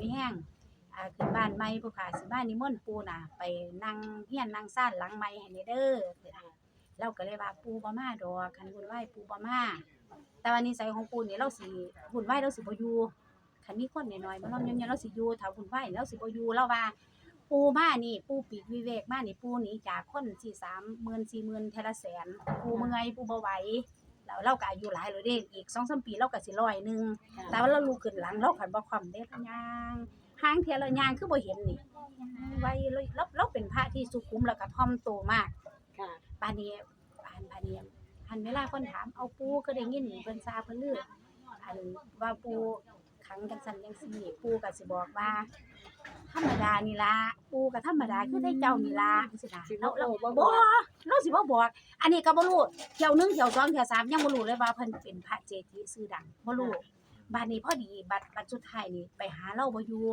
มีแห้งอ่าขึ้นบ้านใหม่ผู้ขาสิมานิมนต์ปูน่ะ ไปนั่งเฮียนนั่งซ่านหลังใหม่ให้แน่เด้อเราก็เลยว่าปูบ่มาดอกคันบุญไหว้ปูบ่มาแต่ว่านิสัยของปูนี่เราสิบุญไหว้เราสิบ่อยู่คันมีคนน้อยๆมาล้อมยำๆเราสิอยู่ถ้าบุญไหว้เราสิบ่อยู่เราว่าปูมานี่ปูปีกวิเวกมานี่ปูหนีจากคนสี่สามหมื่นสี่หมื่นเทละแสนปูเมื่อยปูบ่ไหว แล้วเราก็อายุหลายแล้วเด้อีกสองสามปีเราก็สิร้อยหนึงแต่ว่าเราลุกขึ้นหลังเราขันบ่ความเด็ดยางห้างเทียละยางคือบ่เห็นนี่ไว้เลยเราเราเป็นพระที่สุขุมแล้วก็ท่อมโตมากค่ะปานนี้ปานปานนี้หันเวลาคนถามเอาปูก็ได้ยินเพิ่นทราบเพิ่นลืออันว่าปูขังจังซั่นจังซี่ปูก็สิบอกว่า ธรรมดานี่ล่ะปูก็ธรรมดาคือได้เจ้านี่ล่ะจังซี่นะสิบ่เราเราโอ้บ่บ่บอก เราสิบ่บอก อันนี้ก็บ่รู้เที่ยวหนึงเที่ยวสองเที่ยวสามยังบ่รู้เลยว่าเพิ่นเป็นพระเจดีย์ชื่อดังบ่รู้บัดนี้พอดีบัดบัดสุดท้ายนี่ไปหาเราบ่อยู่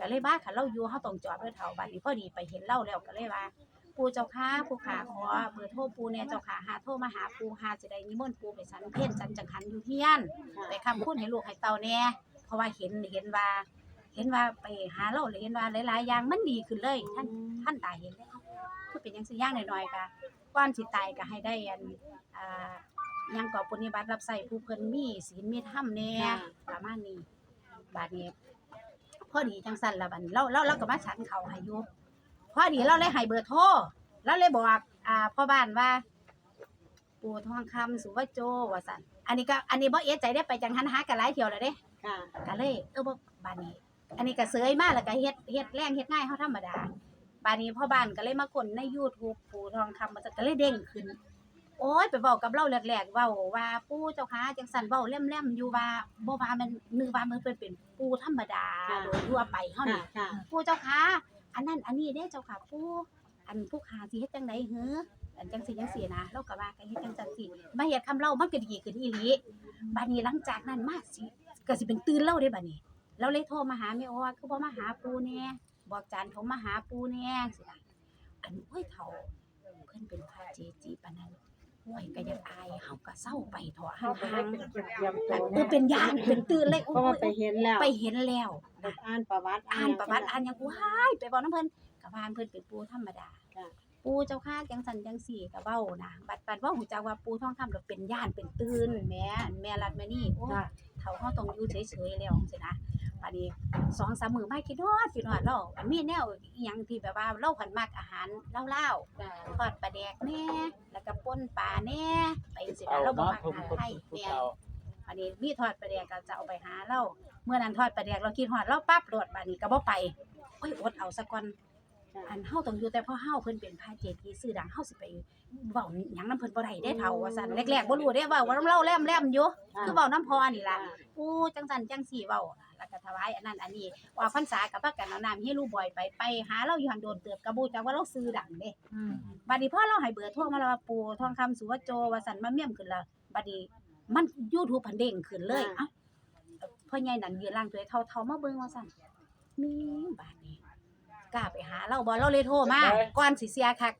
ก็เลยว่าคันเราอยู่เฮาต้องจอดเด้อเฒ่าบัดนี้พอดีไปเห็นเราแล้วก็เลยว่า ปู่เจ้าค่ะผู้ขาขอเบอร์โทรปู่แน่เจ้าค่ะหาโทรมาหาปู่หาสิได้นิมนต์ปู่ไปสันเพลสันจังหันอยู่เฮียน ไปคำพูดให้ลูกให้เต่าแหน่เพราะว่าเห็นเห็นว่า เห็นว่าไปหาเราเลยเห็นว่าหลายๆอย่างมันดีขึ้นเลยท่านท่านตายเห็นแล้วคือเป็นจังซี่อย่างน้อยๆก็ก่อนสิตายก็ให้ได้อันอ่ายังก่อปฏิบัติรับใช้ผู้เพิ่นมีศีลมีธรรมแหน่ค่ะประมาณนี้บาดนี้พอดีจังซั่นละบัดนี้เราเราเราก็มาฉันเขาวให้อยู่พอดีเราเลยให้เบอร์โทรเราเลยบอกอ่าพ่อบ้านว่าปู่ทองคำสุวโจว่าซั่นอันนี้ก็อันนี้บ่เอะใจได้ไปจังหันหากันหลายเที่ยวแล้วเด้ค่ะก็เลยเออบ่บานนี้ อันนี้ก็เสยมาแล้วก็เฮ็ดเฮ็ดแรงเฮ็ดง่ายเฮาธรรมดาบานนี้พ่อบ้านก็เลยมากดใน YouTube ปู่ทองคำมันก็เลยเด้งขึ้น โอ้ยไปเว้ากับเราแรกๆเว้าว่าปู่เจ้าค่ะจังซั่นเว้าแล่มๆอยู่ว่าบ่ว่ามันนึกว่ามันเพิ่นเป็นปู่ธรรมดาโดยทั่วไปเฮาค่ะนี่ค่ะปู่เจ้าค่ะอันนั้นอันนี้เด้เจ้าค่ะปู่อันผู้ขาสิเฮ็ดจังได๋หืออันจังซี่จังซี่นะเราก็ว่าก็เฮ็ดจังซั่นสิมาเฮ็ดคำเล่ามันก็ดีขึ้นอีหลีบัดนี้หลังจากนั้นมาสิก็สิเป็นตื่นเล่าได้บัดนี้ เราเลยโทรมาหาแม่ว่าคือบ่มาหาปูแหน่บอกจานผมมาหาปูแหน่สิล่ะอันโอ้ยเฒ่าเพิ่นเป็นพระเจจีปานนั้นโอ้ยก็ยังอายเฮาก็เศร้าไปเถอะห่างๆเตรียมตัวเออเป็นญาติเป็นตื่นเลยเพโอ้ราะว่ายไปเห็นแล้วไปเห็นแล้ว อ่านประวัติอ่านประวัติอ่านหยังว้ายไปบอกน้ำเพิ่นกับว่าเพิ่นเป็นปูธรรมดาค่ะปูเจ้าค่ะจังสันจังสี่ก็เว้านะบัดบัดเว่าหูจักว่าปูทองคำดอกเป็นญาติเป็นตื่นแม่แม่รัดแม่นี่โอ้ยค่ะเฒ่าเฮาต้องอยู่เฉยๆแล้วจังซี่นะ บัดนี้สองสามมื้อมาคิดฮอดคิดฮอดเราอันมีแนวอีหยังที่แบบว่าเราผันมักอาหารลาวๆค่ะทอดปลาแดกแหน่แล้วก็ป่นปลาแหน่ไปสิเอานะเราบ่เนาะมักทุกอาหารทุกไทยทุกแม่น เอาอันนี้มีทอดปลาแดกก็จะเอาไปหาเราเมื่อนั้นทอดปลาแดกเราคิดฮอดเราปั๊บโดดบัดนี้ก็บ่ไปโอ้ยอดเอาซะก่อนค่ะอันเฮาต้องอยู่แต่พอเฮาเพิ่นเป็นพระเจดีย์ชื่อดังเฮาสิไป เว้าหยังนํเพิ่นบ่ได้เด้เฒ่าว่าซั่นแรกๆบ่รู้เด้เว้าว่าเราแล่มๆอยู่คือเว้าน้ำพอนี่ล่ะอู้จังสันจังสี่เว้าแล้วก็ถวายอันนั้นอันนี้ว่าพรรษากับพากันเอาน้ำให้ลูกบ่อยไปไปหาเราอยู่หันโดนเติบกระบูจักว่าเราซื้อดังเด้บัดนี้พ่อเราให้เบอร์โทรมาแล้วว่าปู่ทองคำสุวโจว่าสันมาเมี่ยมขึ้นแล้วบัดนี้มัน YouTube พันเด้งขึ้นเลยเอ้าพ่อใหญ่นั่นยืนล่างตัวเท่าๆมาเบิ่งว่าซั่นมีบาดนี้กล้าไปหาเราบ่เราเลยโทรมาก่อนสิเสียคัก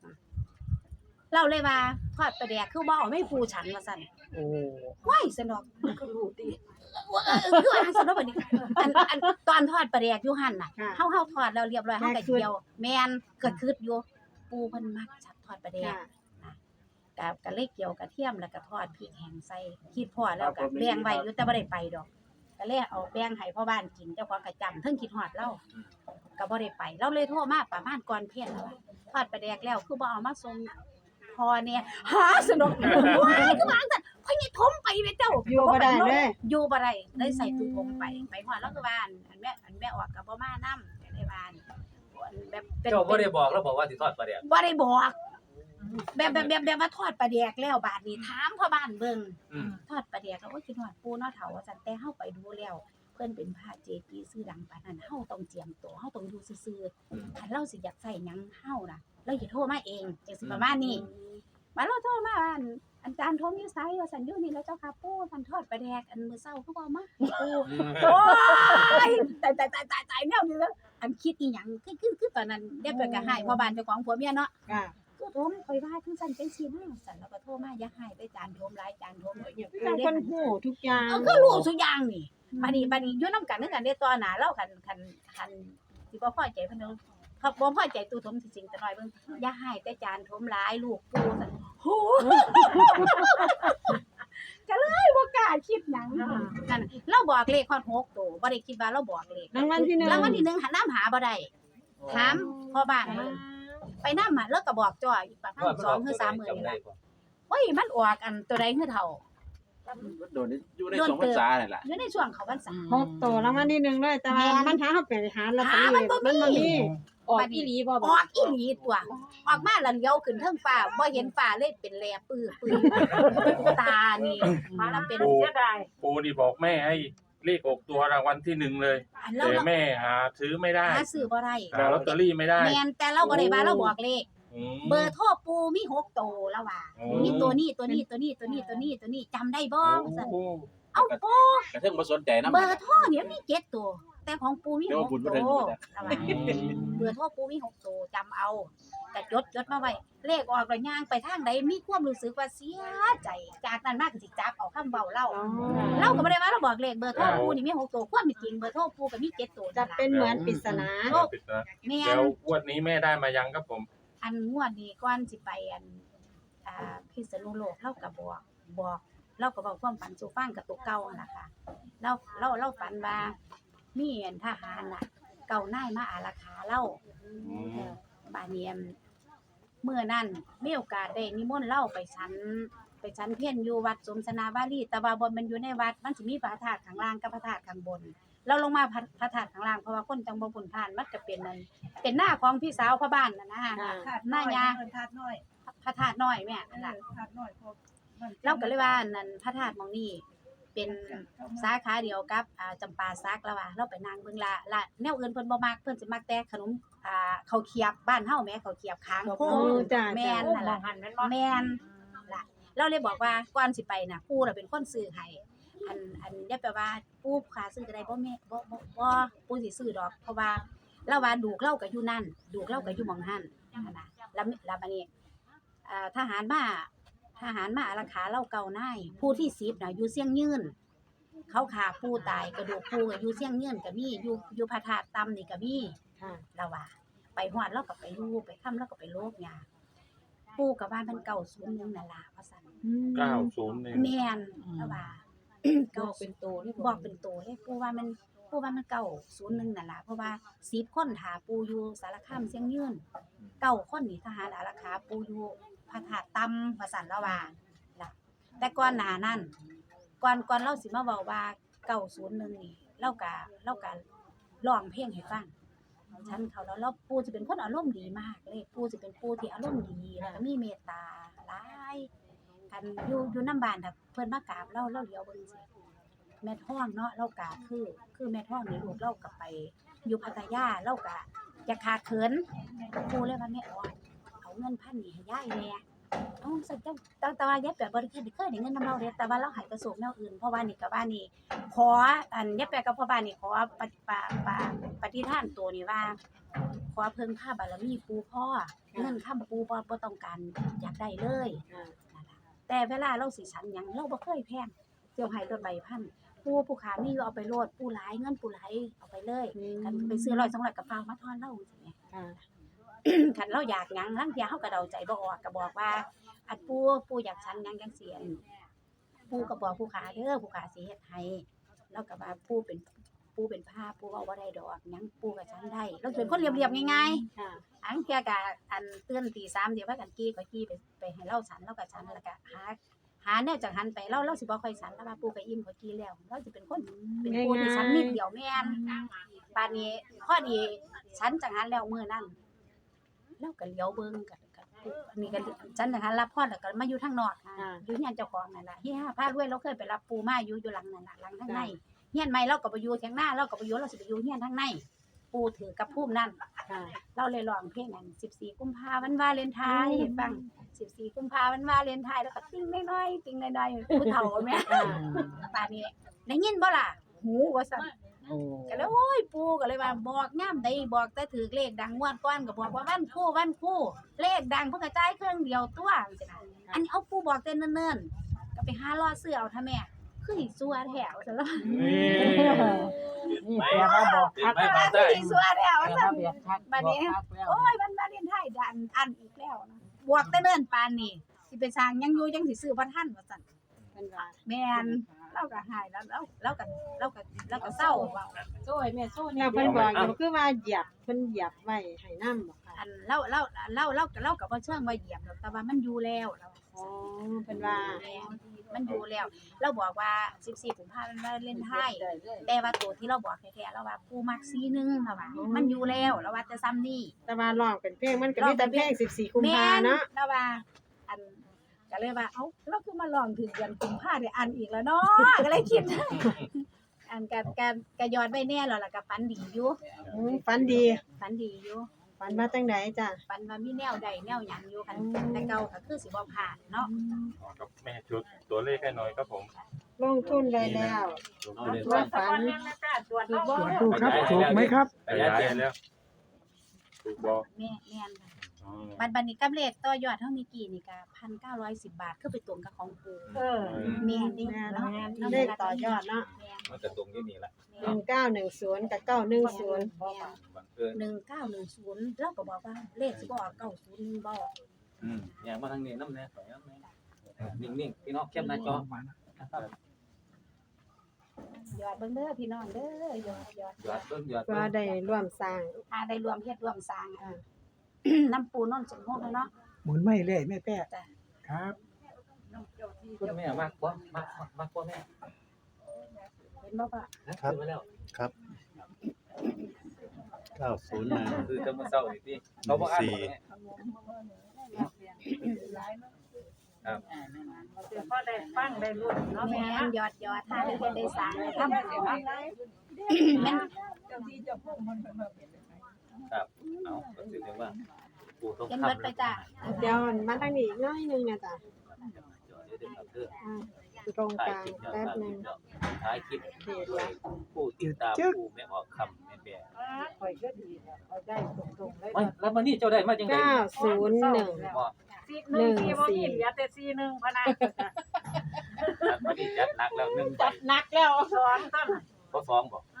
เราเลยว่าทอดปลาแดกคือบ่เอาไม่ปูฉันว่าซั่นโอ้ว้ายสนอกก็รู้ติเออคือว่าสนอกบัดนี้อันอันตอนทอดปลาแดกอยู่หั่นน่ะค่ะเฮาเฮาทอดแล้วเรียบร้อยเฮาก็แม่คืดเจียว แม่นเกิดคืดอยู่ปูเพิ่นมักจับทอดปลาแดกค่ะกับก็เลยเกี่ยวกระเทียมแล้วก็ทอดพริกแห้งใส่คิดพอแล้วก็แบ่งไว้อยู่แต่บ่ได้ไปดอกก็เลยเอาแบ่งให้พ่อบ้านกินเจ้าของก็จำเทิงคิดฮอดเราก็บ่ได้ไป เราเลยโทรมาประมาณก่อนเที่ยงแล้วว่าทอดปลาแดกแล้วคือบ่เอามาส่ง พอเนี่ยหาสนุกว้ายคือว่าจังพ่อใหญ่ทมไปแม่เจ้าอยู่บ่ได้เลยอยู่บ่ได้เลยใส่ตู้ผมไปไปฮอดแล้วก็ว่าอันอันแม่อันแม่ออกก็บ่มานำก็ได้ว่าอันแบบเป็นเจ้าบ่ได้บอกแล้วบอกว่าสิทอดปลาแดกบ่ได้บอกแบบแบบแบบแบบว่าทอดปลาแดกแล้วบาดนี้ถามพ่อบ้านเบิ่งอืมทอดปลาแดกก็โอ้ยคิดฮอดปูเนาะเฒ่าว่าซั่นแต่เฮาไปดูแล้วเพิ่นเป็นพระเจดีย์ชื่อดังปานนั้นเฮาต้องเจียมตัวเฮาต้องอยู่ซื่อๆคันเราสิอยากใส่หยังเฮาน่ะ เราสิโทรมาเองจังสิประมาณนี้มาเราโทรมาว่าอันอาจารย์โทรอยู่ไสว่าซั่นอยู่นี่แล้วเจ้าค่ะปู่ท่านทอดปลาแดกอันมื้อเช้าคือบ่เอามาปูโอ้ยตายตายตายตายตายแนวนี้แล้วอันคิดอีหยังคือคือคือตอนนั้นเด็กไปก็ให้พ่อบ้านเจ้าของผัวเมียเนาะค่ะก็โทรมาคอยว่าจังซั่นจังซี่นะสั่นแล้วก็โทรมาอย่าให้ไปจานโทมหลายจานโทมทุกคนฮู้ทุกอย่างเออก็รู้ทุกอย่างนี่บัดนี้บัดนี้อยู่นํกันนึกกันได้ต่อหน้าเราคันคันคันสิบ่พอใจเพิ่น เด้อเขาบ่พอใจตู้ถมจริงๆแต่น้อยเบิ่งอย่าให้แต่จานถมหลายลูกปูซั่นโหก็เลยบ่กล้าคิดหยังนั่นน่ะเราบอกเลขฮอด6ตัวบ่ได้คิดว่าเราบอกเลขรางวัลที่หนึ่งรางวัลที่หนึ่งหันน้ำหาบ่ได้ถามพ่อบ้านเบิ่งไปน้ำมาแล้วก็บอกจ่อยอีกประมาณสองหรือสามหมื่นนี่จำได้ล่ะบ่โอ้ยมันออกอันตัวใดคือเท่า โดนอยู่ในสองพรรษาเนี่ยแหละอยู่ในช่วงเขาพรรษา หกตัวรางวัลที่หนึ่งเลยแต่ว่าแม่น มันหาเขาไปหาลอตเตอหารี่มันบ่มีมันบ่มีออกอีหลีบ่ออกอีหลีตัว ออกมาแล้วเลี้ยวขึ้นเทิงฟ้าบ่เห็นฟ้าเลยเป็นแลปื้อปื้อตานี่มันเป็นปูปูนี่บอกแม่ให้เลขออกตัวรางวัลที่หนึ่งเลย อันเราแต่แม่หาซื้อไม่ได้หาซื้อบ่ได้หาลอตเตอรี่ไม่ได้ แม่นแต่เราบ่ได้ว่าเราบอกเลขอืม เบอร์โทรปูมีหกตัวแล้วว่าโอ้ มีตัวนี้ตัวนี้ตัวนี้ตัวนี้ตัวนี้ตัวนี้จำได้บ่ว่าซั่นโอ้เอ้าปูกระเทิงมาสนใจน้ำเบอร์โทรเนี่ยมีเจ็ดตัว แต่ของปูมีเดี๋ยวหกบุญตับ่ได้วบุญนะระวังเบอร์โทรปูมีหกตัวจำเอาแต่จดจดมาไว้เลขออกแล้วย่างไปทางใดมีความรู้สึกว่าเสียใจ จากนั้นมากก็สิจับเอาคำเบาเล่าอ๋อเล่าก็ไม่ได้ว่าเราบอกเลขเบอร์โทรปูนี่มีหกตัวความเป็นจริงเบอร์โทรปูก็มีเจ็ดตัวจะเป็นเหมือนปริศนาเอาปิดนะแม่แล้นวงวดนี้แม่ได้มายังครับผม อันงวดนี้ก่อนสิไปอันอ่าพิษณุโลกเล่าก็บอกบอกเล่าก็บอกความฝันสู่ฟังกับตัวเก่าหั่นล่ะค่ะเราเราเราฝันว่ามีอันทหารน่ะ เก่านายมาอาราคาเล่าบาเนียมเมื่อนั้นมีโอกาสได้นิมนต์เล่าไปชั้นไปชั้นเพียนอยู่วัดสมสนาวารีแต่ว่าบนมันอยู่ในวัด มันสิมีพระธาตุข้างล่างกับพระธาตุข้างบน เราลงมาพระพระธาตุข้างล่างเพราะว่าคนจังบ่บุญผ่านมันก็เป็นนั่นเป็นหน้าของพี่สาวพ่อบ้านน่ะนะค่ะหน้ายาทาดน้อยพระธาตุน้อยแม่นั่นล่ะทาดน้อยพอเราก็เลยว่านั่นพระธาตุหมองนี้เป็นสาขาเดียวกับอ่าจำปาซักแล้วว่าเราไปนางเบิ่งละละแนวอื่นเพิ่นบ่มักเพิ่นสิมักแต่ขนมอ่าข้าวเขียบบ้านเฮาแหม่ข้าวเขียบค้างโพโอ้จ้าแม่จ้านนั่นล่ะแม่นล่ะเราเลยบอกว่าก่อนสิไปน่ะปู่น่ะเป็นคนซื้อให้ อันอันอย่าแปลว่าปู่ขาซื้อก็ได้บ่แม่บ่บ่บ่ปู่สิซื้อดอก เพราะว่าเราว่าดูกเราก็อยู่นั่น ดูกเราก็อยู่หม่องหั่นนั่นน่ะแล้วแล้วบัดนี้อ่าทหารมาทหารมาอารักขาเราเก่านายผู้ที่10น่ะอยู่เสียงยืนเขาขาปู่ตายกระดูกปู่ก็อยู่เสียงยืนก็มีอยู่อยู่พระธาตุต่ำนี่ก็มีค่ะเราว่าไปฮอดเราก็ไปรูปไปค่ำเราก็ไปโลกยาปู่กับว่ามันเก่าศูนย์หนึงนั่นล่ะว่าซั่นเก้าศูนย์เนี่ยแม่นแล้วว่า บเก่าอกเป็นโตเลยบอกเป็นตัวเลยปู่ว่ามันปู่ว่ามันเก่าศูนย์หนึงนั่นล่ะเพราะว่า10คนถาปู่อยู่สารคามเสียงยืนเก้าคนนี่ทหารอารักขาปู่อยู่พระธาตุต่ำว่าซั่นแล้วว่าล่ะแต่ก่อนหน้านั้นก่อนก่อนเราสิมาเว้าว่าเก่าศูนย์หนึงนี่เราก็เราก็ร้องเพลงให้ฟังฉันเขาแล้วแล้วปูจะเป็นคนอารมณ์ดีมากเลยปูจะเป็นปูที่อารมณ์ดีแล้วก็มีเมตตาหลาย กันอยู่อยู่น้ำบานถ้าเพิ่นมากราบเราเราเลี้ยวเบิ่งสิแม่ท้องเนาะเรากะคือ คือแม่ท้องนี่ลูกเรากะไป อยู่พัทยาเรากะอยากขาเขินปูเลยว่าแม่ออดเอาเงินพันนี่ให้ยายแหน่เอ้าสักจังแต่แต่ว่ายายแบบบ่ได้เคยได้เคยได้เงินนำเราเด้แต่ว่าเราหายกระสุกแนวอื่นเพราะว่านี่ก็ว่านี่ขออันยายแปลกับพ่อบ้านนี่ขอปฏิปะปะปฏิท่านตัวนี่ว่า ขอเพิ่งผ้าบารมีปูพ่อเงินค้ำปูพ่อบ่ต้องการอยากได้เลย แต่เวลาเราสิฉันหยังเราบ่เคยแพงเจียวให้รถใบพันปูผู้ขามีอยู่เอาไปโลดปูหลายเงินปูหลายเอาไปเลยกันไปซื้อร้อยสองร้อยกับฟางมาทอนเราจังซี่ค่ะ คันเราอยากหยังลางเที่ยเฮาก็เดาใจบ่ออกก็บอกว่าอันปูปูอยากฉันหยังจังซี่อันปูก็บอกผู้ขาเด้อผู้ขาสิเฮ็ดให้แล้วก็ว่าปูเป็นปูเป็นผ้าปูเว้าบ่ได้ดอกหยังปูก็ฉันได้เราเป็นคนเรียบๆง่ายๆค่ะ อันเที่ยกะอันเตือนตีสามเดี๋ยวพากันกี้ก็กี้ไปไปให้เล่าฉันเล่ากับฉันแล้วก็หาหาแนวจากหันไปเล่าเล่าสิบ่ค่อยฉันแล้วว่าปูก็อิ่มก็กี้แล้วเราจะเป็นคนเป็นผู้ที่ฉันนิดเดียวแม่นปานนี้ข้อดีฉันจากหันแล้วมื้อนั้นเราก็เลี้ยวเบิ่งกันกันปุ๊บอันนี้ก็ฉันจากหันรับพอดแล้วก็มาอยู่ทางนอกค่ะอ่าอยู่เฮียนเจ้าของนั่นล่ะเฮียพารวยเราเคยไปรับปูมาอยู่อยู่หลังนั่นล่ะหลังทางในเฮียนใหม่เราก็ไปอยู่ทางหน้าเราก็ไปอยู่เราสิไปอยู่เฮียนทางใน ปูถือกับภูมินั่นค่ะ เราเลยร้องเพลงอัน14 กุมภาพันธ์วาเลนไทน์ให้ฟัง14 กุมภาพันธ์วาเลนไทน์แล้วก็ติ้งน้อยๆติ้งน้อยๆผู้เฒ่าแม่ ป่านนี้ได้ยินบ่ล่ะ หูว่าซั่นโอ้ก็เลยโอ้ยปู่ก็เลยว่าบอกย่ำใดบอกแต่ถือเลขดังงวดก่อนก็บอกว่าวันคู่วันคู่เลขดังเพิ่นก็จ่ายเครื่องเดียวตัวจังซี่นะอันนี้เอาปู่บอกแต่เนิ่นๆก็ไปหารอซื้อเอาท่าแม่ คือสิซัวแถวซะแล้วนี่ไม่บอกไม่ฟังคืได้อสิซัวแถวซะบัดนี้โอ้ยมันมาเรียนไทยดันอันอีกแล้วนะบวกแต่เนิ่นปานนี่สิไปสร้างยังอยู่ยังสิซื้อบ่ทันว่าซั่นเป็นว่าแม่นเราก็หายแล้วเราเราก็เราก็เราก็เศร้าเว้าโซ่ให้แม่โซ่แล้วเพิ่นบอกอยู่คือว่าเหยียบเพิ่นเหยียบไว้ให้นำบ่ค่ะอันเราเราเราเราเราก็บ่เชิงว่าเหยียบหรอกแต่ว่ามันอยู่แล้วเรา อ๋อเพิ่นว่าแม่นมันอยู่แล้ว เราบอกว่า 14กุมภาพันธ์มันเล่นไทยแต่ว่าตัวที่เราบอกแท้ๆเราว่ากูมักซีนึงเราว่ามันอยู่แล้วเราว่าจะซ้ำนี่แต่ว่าร้องเป็นเพลงมันก็มีแต่เพลง14กุมแม่ภาเนาะแล้วว่าอันก็เลยว่าเอ้าเราคือมาลองถึงเดือนกุมภาได้อันอีกแล้วเนาะก็เลยคิดอันการการกย้อนไว้แน่แล้วล่ะก็ฝันดีอยู่อืมฝันดีฝันดีอยู่ ฝันมาจังไดจ้ะ ฝันว่ามีแนวใดแนวหยังอยู่คันแต่เก่าก็คือสิบ่ผ่านเนาะกับแม่จุดตัวเลขให้หน่อยครับผมลงทุนไว้แล้ว เอาเลยว่าฝันถูกครับถูกไหมครับขยายให้แล้วถูกบอกแม่แม่นค่ะ บัดบัดนี้กับเลขต่อยอดเฮามีกี่นี่ก็1,910บาทคือไปตรงกับของปูเออแม่นนี่แม่นเนาะเลขต่อยอดเนาะแม่นมันจะตรงที่นี่ละแม่น1910กับ910บังเอิญหนึ่งเก้าหนึ่งศูนย์เราก็บอกว่าเลขสิบออกเก้าศูนย์บอก อืมอย่างมาทางนี้น้ำแน่ถอยน้ำแน่นิ่งๆพี่น้องเข้มหน้าจอนะครับยอดเบิ่งเด้อพี่น้องเด้อยอดยอดหยอดเบิ่งหยอดก็เบิ่งได้ร่วมสร้างอาได้รวมเฮ็ดรวมสร้างอะ น้ำปูนนสมโภชเนาะหมุนไม่เลยแม่แป้จ้ะครับคุณแม่มากกว่ามากมากกว่าแม่เห็นบ่ป่ะครับมาแล้วเก้าศูนย์มาคือจะมาเศร้าอีกทีเขาบอกอ่านบอกแม่พอได้ฟังได้รุ่นเนาะแม่แม่นยอดยอดถ้าได้เฮ็ดได้สร้างได้ทำได้ว่าแม่น ครับเอาก็ถือได้ว่าปู่ต้องเห็นทำเบิดไปจ้ะ เดี๋ยวมาทางนี้อีกหน้อยหนึงนะจ้ะเดี๋ยวเดี๋ยวครับเด้ออ่าอยู่ตรงถ่ายกลางคลิปเดี๋ยวแป๊บหนึงถ่ายคลิปเพจละผู้ติดตามผู้ไม่ออกคำไม่แปลข่อยก็ดีเอาได้ตรงๆเลยไม่แล้ววันนี้เจ้าได้มาจังได๋901บ่ซีหนึ่งซีบ่มีเหลือแต่ซีหนึ่งพะนะวันนี้จัดหนักแล้วหนึ่งใบจัดหนักแล้วสองต้นเขาฟ้องบ่เอ